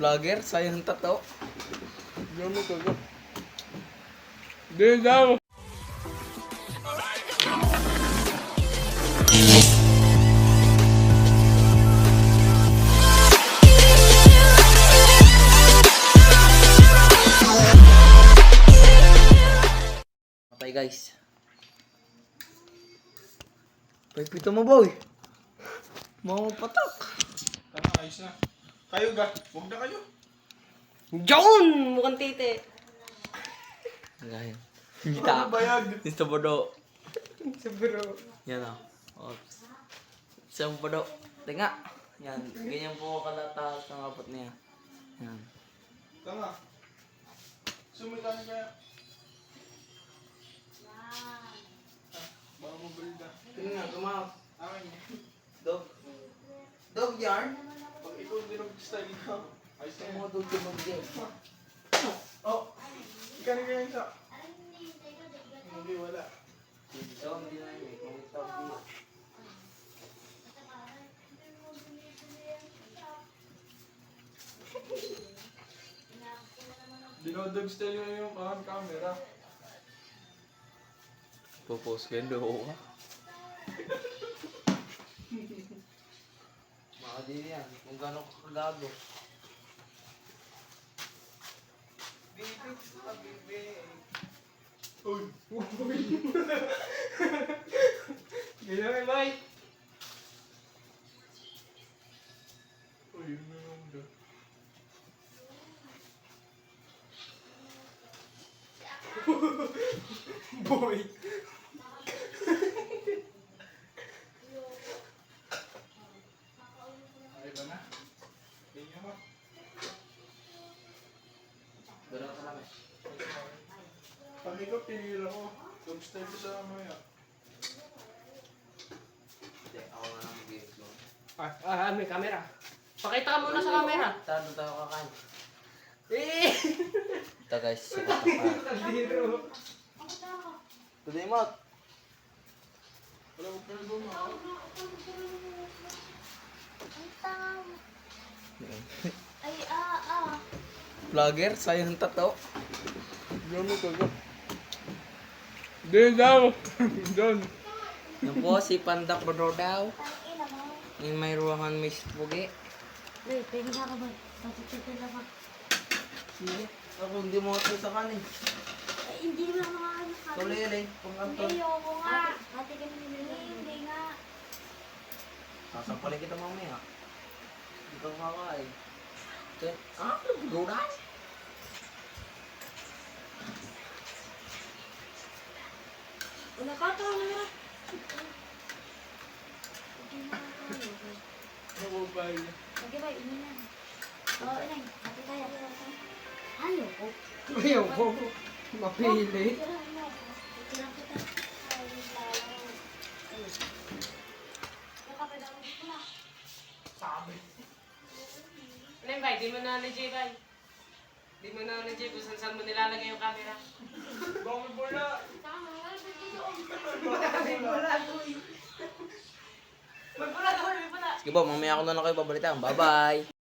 Vlogger, sayang tato. Gamit ako. Hindi daw. Okay guys. Pagpito mo boy. Mga patak. Tama, ayos na. Kayo ga, huwag na kayo. John! Mukhang tite. Ngayon. Ano bayad? Gusto mo do. Siguro. Yan o. Oops. Gusto mo do. Tinga. Yan. Ganyan po kalataas ng abot niya. Yan. Tama. Sumitan kaya. Ayos na Gusto yan. mo dog yung mag-game. Oh, ikaw na kaya isa. Hindi, wala. So, hindi na yun. Kung ito, hindi. Dinodog style yun yung kahan camera. Pupos ka, do ka. Mga din yan. Kung gano'n ka kagago. Bibig sa bibig. Uy! Uy! Ganyan may bay! Uy, yun na yung da. Boy! Ikaw pinila ko, dog style ko sa mamaya. Hindi, ako na lang mag-game ko. Ah, ah, may camera. Pakita ka muna sa camera. Tado tayo kakain. Eh! Ito guys, sikat na pa. Kaldero. Today mo. Wala ko ako. Ay, ah, ah. Vlogger, sayang tato. Gamit ako. Hindi daw. Doon. Yan po, si Pandak Bro daw. Yung may ruangan may pugi. Wait, pwede ka ba? Matututin na ba? Sige. Ako hindi mo ito sa kanin. Ay, hindi na makakain ka. Tulele, kung Hindi, anton. ayoko nga. Ate ka nilili. Hindi nga. Sasampalin kita mamaya. Hindi ka kakain. Okay. Ah, go na. Wala ka ito. Wala ka. Hindi na makakain. Ako ba yun? Sige ba, ini na. Oo, inay. Ate tayo. Ayoko. Ayaw ko. Mapili. Tira mo. Tira kita. Ay, lalo. Nakapadaw ko na. Sabi. Ano bay? Di mo na ni Jay, bay. Di mo na ni Jay kung saan saan mo nilalagay yung camera. Bakit wala? Sige po, mamaya ako na lang kayo babalitan. Bye-bye.